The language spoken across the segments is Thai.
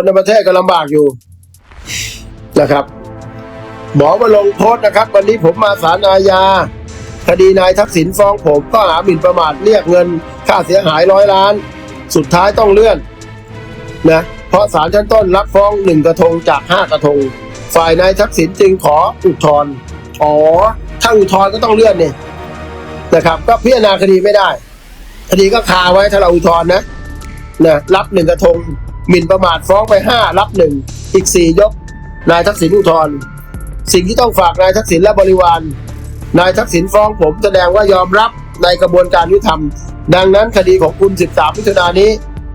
คนในประเทศก็ลำบากอยู่นะครับ หมอมาลงโพสต์นะครับ วันนี้ผมมาศาลอาญาคดีนายทักษิณฟ้องผมก็หาหมิ่นประมาทเรียกเงินค่าเสียหายร้อยล้าน สุดท้ายต้องเลื่อนนะเพราะศาลชั้นต้นรับฟ้องหนึ่งกระทงจากห้ากระทง ฝ่ายนายทักษิณจึงขออุทธรณ์อ๋อถ้าอุทธรณ์ก็ต้องเลื่อนเนี่ยนะครับ ก็พิจารณาคดีไม่ได้ คดีก็คาไว้ถ้าเราอุทธรณ์นะนะรับหนึ่งกระทง หมิ่นประมาทฟ้องไปห้ารับหนึ่งอีกสี่ยก นายทักษิณอุทธรณ์สิ่งที่ต้องฝากนายทักษิณและบริวาร นายทักษิณฟ้องผมแสดงว่ายอมรับในกระบวนการยุติธรรม ดังนั้นคดีของคุณ 13มิถุนายนนี้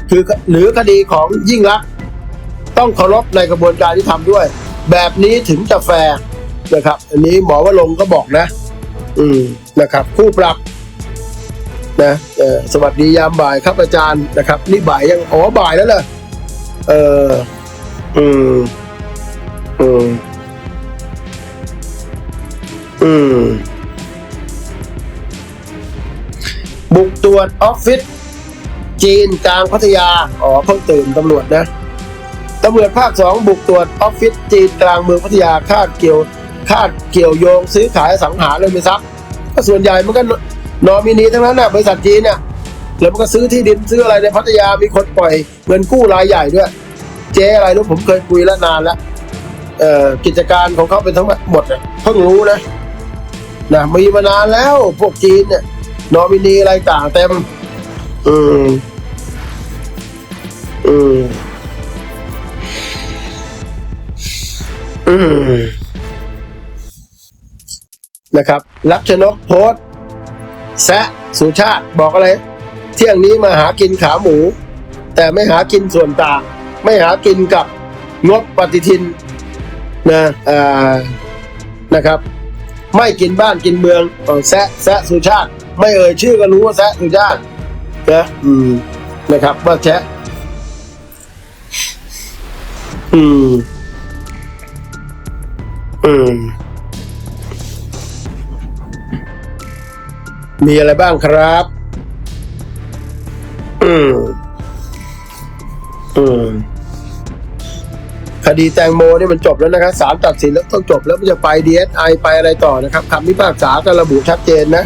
คือหรือคดีของยิ่งลักต้องเคารพในกระบวนการยุติธรรมด้วย แบบนี้ถึงจะแฟร์นะครับ อันนี้หมอวรงก็บอกนะ อืมนะครับผู้ปรับนะสวัสดียามบ่ายครับอาจารย์นะครับ นี่บ่ายยังอ๋อบ่ายแล้วเหรอ เออ อืม อืม อืม บุกตรวจออฟฟิศจีนกลางพัทยา อ๋อเพิ่งตื่นตำรวจนะ ตำรวจภาคสองบุกตรวจออฟฟิศจีนกลางเมืองพัทยาคาดเกี่ยวคาดเกี่ยวโยงซื้อขายสังหาริมทรัพย์ก็ส่วนใหญ่มันก็นอมินีทั้งนั้นนะบริษัทจีนเนี่ย แล้วมันก็ซื้อที่ดินซื้ออะไรในพัทยามีคนปล่อยเงินกู้รายใหญ่ด้วย เจ๊อะไรรู้ผมเคยคุยแล้วนานแล้วเอ่อกิจการของเขาเป็นทั้งหมดเพิ่งรู้นะนะมีมานานแล้วพวกจีนเนี่ยนอมินีอะไรต่างเต็มอืมอืมอืมนะครับลักชนกโพสแซะสุชาติบอกอะไร เที่ยงนี้มาหากินขาหมู แต่ไม่หากินส่วนต่าง ไม่หากินกับงบปฏิทินนะนะครับ ไม่กินบ้านกินเมืองออแซะแซะสุชาติ ไม่เอ่ยชื่อก็รู้ว่าแซะสุชาตินะอืมนะครับว่าแชะอืม อืม มีอะไรบ้างครับ อืม อืม คดีแตงโมนี่มันจบแล้วนะครับศาลตัดสินแล้วต้องจบแล้วมันจะไปดีเอสไอไปอะไรต่อนะครับคำพิพากษาก็ระบุชัดเจนนะ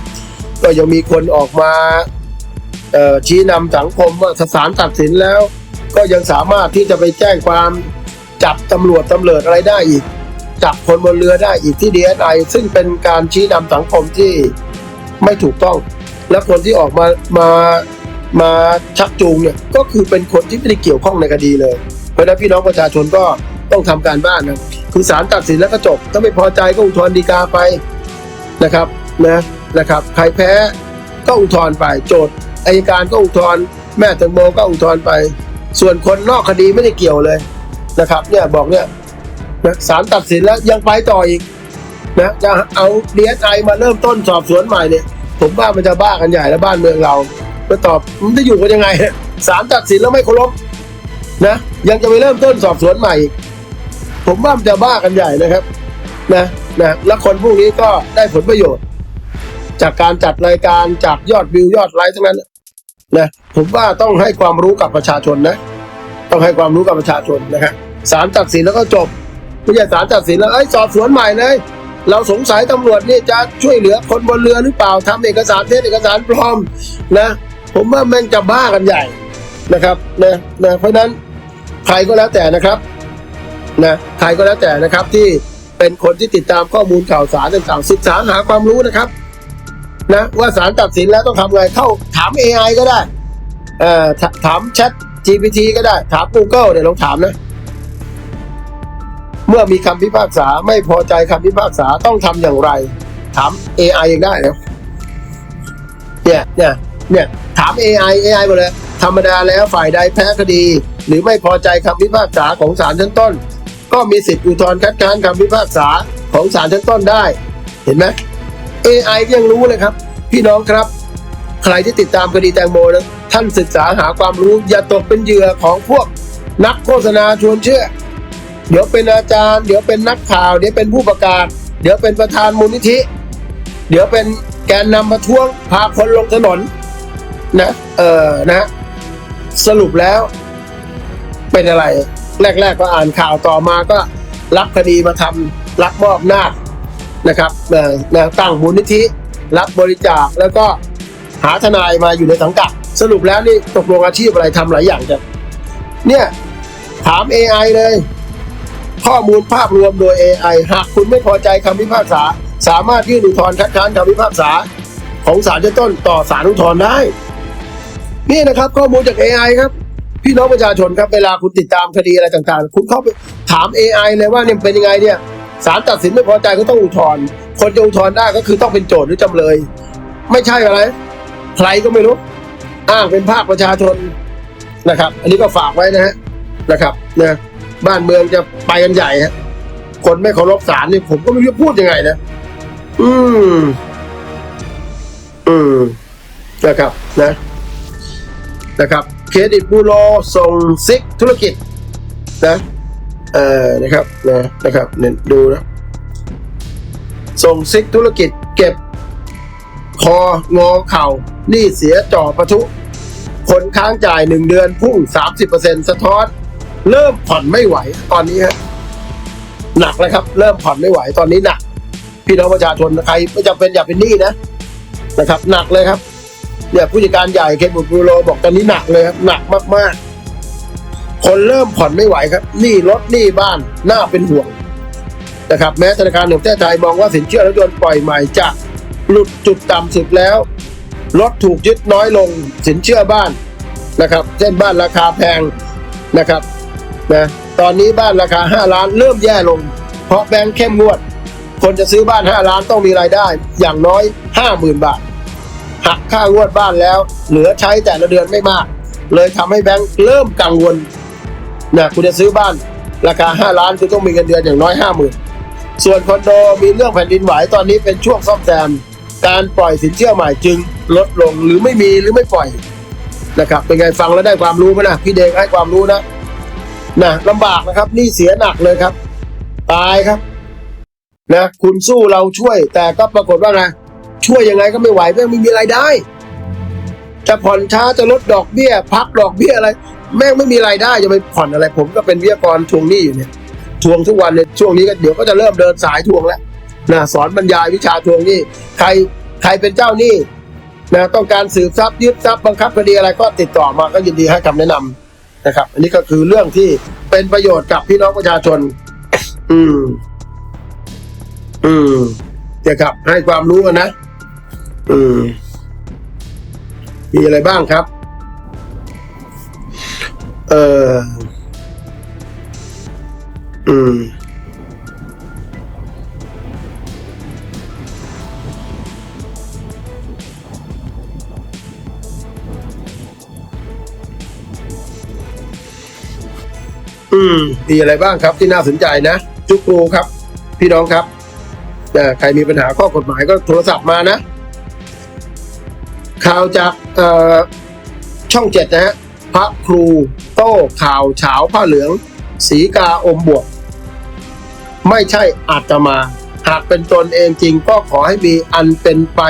ก็ยังมีคนออกมา เอ่อชี้นำสังคมว่าศาลตัดสินแล้ว ก็ยังสามารถที่จะไปแจ้งความจับตำรวจตำรวจอะไรได้อีก จับคนบนเรือได้อีกที่ดีเอสไอซึ่งเป็นการชี้นำสังคมที่ไม่ถูกต้อง และคนที่ออกมามา มาชักจูงเนี่ยก็คือเป็นคนที่ไม่ได้เกี่ยวข้องในคดีเลย เพราะฉะนั้นพี่น้องประชาชนก็ต้องทำการบ้านนะคือศาลตัดสินแล้วก็จบถ้าไม่พอใจก็อุทธรณ์ฎีกาไปนะครับนะนะครับ ใครแพ้ก็อุทธรณ์ไปโจทย์อายการก็อุทธรณ์แม่แตงโมก็อุทธรณ์ไป ส่วนคนนอกคดีไม่ได้เกี่ยวเลยนะครับ เนี่ยบอกเนี่ยนะศาลตัดสินแล้วยังไปต่ออีกนะจะเอาดีเอสไอมาเริ่มต้นสอบสวนใหม่เนี่ย ผมว่ามันจะบ้ากันใหญ่แล้วบ้านเมืองเรา ไปตอบมันจะอยู่กันยังไงศาลตัดสินแล้วไม่เคารพนะ ยังจะไปเริ่มต้นสอบสวนใหม่อีกผมว่ามันจะบ้ากันใหญ่นะครับ นะนะแล้วคนพวกนี้ก็ได้ผลประโยชน์ จากการจัดรายการจากยอดวิวยอดไลค์ทั้งนั้นนะผมว่าต้องให้ความรู้กับประชาชนนะ ต้องให้ความรู้กับประชาชนนะฮะศาลตัดสินแล้วก็จบไม่ใช่ศาลตัดสินแล้วเอ้สอบสวนใหม่เลยเราสงสัยตำรวจนี่จะช่วยเหลือคนบนเรือหรือเปล่าทำเอกสารเท็จเอกสารปลอมนะ ผมว่าแม่งจะบ้ากันใหญ่นะครับนะนะเพราะนั้นใครก็แล้วแต่นะครับนะใครก็แล้วแต่นะครับที่เป็นคนที่ติดตามข้อมูลข่าวสารต่างๆศึกษาหาความรู้นะครับนะว่าศาลตัดสินแล้วต้องทำไงเข้าถาม AI ก็ได้เอ่อถามแชท GPT ก็ได้ ถาม Google เนี่ยวลองถามนะ เมื่อมีคำพิพากษาไม่พอใจคำพิพากษาต้องทำอย่างไร ถาม AI เองได้นะเนี่ยเนี่ย เนี่ยถาม AI AI หมดเลยธรรมดาแล้วฝ่ายใดแพ้คดี หรือไม่พอใจคำพิพากษาของศาลชั้นต้น ก็มีสิทธิอุทธรณ์คัดค้านคำพิพากษาของศาลชั้นต้นได้ เห็นไหม AI ยังรู้เลยครับ พี่น้องครับ ใครที่ติดตามคดีแตงโมนะท่านศึกษาหาความรู้อย่าตกเป็นเหยื่อของพวกนักโฆษณาชวนเชื่อ เดี๋ยวเป็นอาจารย์ เดี๋ยวเป็นนักข่าว เดี๋ยวเป็นผู้ประกาศ เดี๋ยวเป็นประธานมูลนิธิ เดี๋ยวเป็นแกนนำประท้วงพาคนลงถนน นะเออนะสรุปแล้วเป็นอะไร แรก ๆ ก็อ่านข่าวต่อมาก็รับคดีมาทำรับมอบหน้านะครับเอ่อนะตั้งมูลนิธิ รับบริจาคแล้วก็หาทนายมาอยู่ในสังกัด สรุปแล้วนี่ตกลงอาชีพอะไรทำหลายอย่างจังเนี่ย ถาม AI เลย ข้อมูลภาพรวมโดย AI หากคุณไม่พอใจคำพิพากษา สามารถยื่นอุทธรณ์คัดค้านคำพิพากษา ของศาลชั้นต้นต่อศาลอุทธรณ์ได้ นี่นะครับข้อมูลจาก AI ครับ พี่น้องประชาชนครับเวลาคุณติดตามคดีอะไรต่างๆ คุณเข้าไปถาม AI เลยว่าเนี่ยเป็นยังไงเนี่ยศาลตัดสินไม่พอใจก็ต้องอุทธรณ์คนจะอุทธรณ์ได้ก็คือต้องเป็นโจทย์หรือจำเลย ไม่ใช่อะไร ใครก็ไม่รู้ อ้างเป็นภาคประชาชนนะครับ อันนี้ก็ฝากไว้นะฮะนะครับนะบ้านเมืองจะไปกันใหญ่ฮะคนไม่เคารพศาลนี่ผมก็ไม่รู้จะพูดยังไงนะ อืม อืมนะครับนะ นะครับเครดิตบูโรส่งซิกธุรกิจนะเอ่อนะครับนะนะครับเนี่ยดูนะส่งซิกธุรกิจเก็บ คองอเข่าหนี้เสียจ่อประทุคนค้างจ่ายหนึ่งเดือนพุ่ง 30%สะท้อน เริ่มผ่อนไม่ไหวตอนนี้ฮะหนักเลยครับ เริ่มผ่อนไม่ไหวตอนนี้หนัก พี่น้องประชาชนใครไม่จำเป็นอย่าเป็นหนี้นะนะครับ หนักเลยครับ เนี่ยผู้จัดการใหญ่เคบุตรบูโรบอกตอนนี้หนักเลยครับหนักมากๆ คนเริ่มผ่อนไม่ไหวครับหนี้รถหนี้บ้านน่าเป็นห่วงนะครับ แม้ธนาคารแห่งประเทศไทยมองว่าสินเชื่อรถยนต์ปล่อยใหม่จะหลุดจุดต่ำสุดแล้วรถถูกยึดน้อยลงสินเชื่อบ้านนะครับ เช่นบ้านราคาแพงนะครับนะตอนนี้บ้านราคา 5 ล้านเริ่มแย่ลง เพราะแบงค์เข้มงวด คนจะซื้อบ้าน 5 ล้านต้องมีรายได้อย่างน้อย 50,000 บาท หักค่างวดบ้านแล้ว เหลือใช้แต่ละเดือนไม่มาก เลยทำให้แบงค์เริ่มกังวลนะคุณจะซื้อบ้าน ราคา 5 ล้านคุณต้องมีเงินเดือนอย่างน้อย 50,000 ส่วนคอนโดมีเรื่องแผ่นดินไหวตอนนี้เป็นช่วงซ่อมแซมการปล่อยสินเชื่อใหม่จึงลดลงหรือไม่มีหรือไม่ปล่อยนะครับเป็นไงฟังแล้วได้ความรู้ไหมนะพี่เด็กให้ความรู้นะนะลำบากนะครับนี่เสียหนักเลยครับ ตายครับนะคุณสู้เราช่วยแต่ก็ปรากฏว่าไง ช่วยยังไงก็ไม่ไหวแม่งไม่มีรายได้ จะผ่อนช้าจะลดดอกเบี้ย พักดอกเบี้ยอะไร แม่งไม่มีรายได้จะไปผ่อนอะไร ผมก็เป็นวิทยากรทวงหนี้อยู่เนี่ยทวงทุกวันเนี่ยช่วงนี้ก็เดี๋ยวก็จะเริ่มเดินสายทวงแล้วนะสอนบรรยายวิชาทวงหนี้ ใครใครเป็นเจ้าหนี้นะต้องการสืบทรัพย์ยึดทรัพย์บังคับคดีอะไรก็ติดต่อมาก็ยินดีให้คำแนะนำนะครับ อันนี้ก็คือเรื่องที่เป็นประโยชน์กับพี่น้องประชาชน อืม อืมเกี่ยวกับให้ความรู้กันนะ อืม มีอะไรบ้างครับ เอออืม อืม มีอะไรบ้างครับที่น่าสนใจนะ จุกรูครับ พี่น้องครับใครมีปัญหาข้อกฎหมายก็โทรศัพท์มานะ ข่าวจากช่องเจ็ดนะฮะพระครูโต้ข่าวเฉาผ้าเหลือง สีกาอมบวก ไม่ใช่อาตมา หากเป็นตนเองจริงก็ขอให้มีอันเป็นไป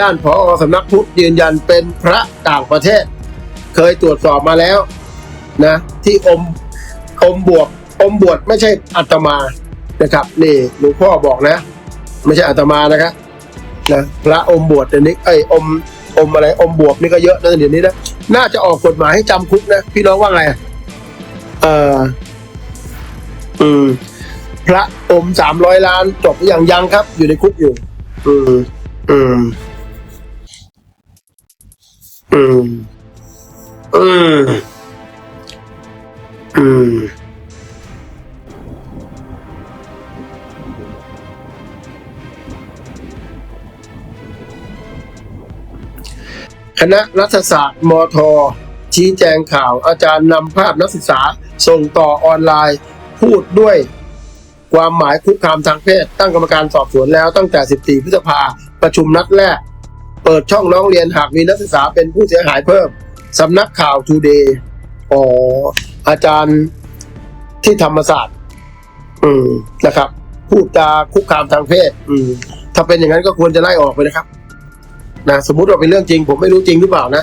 ด้านพอสำนักพุทธยืนยันเป็นพระต่างประเทศ เคยตรวจสอบมาแล้วนะที่อมอมบวก อมบวชไม่ใช่อาตมานะครับนี่หลวงพ่อบอกนะ ไม่ใช่อาตมานะครับนะพระอมบวชเดี๋ยวนี้ไอ้อม อมอะไรอมบวกนี่ก็เยอะนะเดี๋ยวนี้นะน่าจะออกกฎหมายให้จำคุกนะพี่น้องว่าไงอะเอออืมพระอมสามร้อยล้านจบอยังยังครับ อยู่ในคุกอยู่ อืมอืมอืมอืมอืม คณะรัฐศาสตร์มท ชี้แจงข่าวอาจารย์นำภาพนักศึกษาส่งต่อออนไลน์ พูดด้วยความหมายคุกคามทางเพศ ตั้งกรรมการสอบสวนแล้วตั้งแต่ 14 พฤษภาประชุมนัดแรก เปิดช่องร้องเรียนหากมีนักศึกษาเป็นผู้เสียหายเพิ่มสำนักข่าวทูเดย์อ๋ออาจารย์ที่ธรรมศาสตร์ อืมนะครับ พูดจาคุกคามทางเพศ อืมถ้าเป็นอย่างนั้นก็ควรจะไล่ออกไปนะครับ นะสมมุติว่าเป็นเรื่องจริง ผมไม่รู้จริงหรือเปล่านะ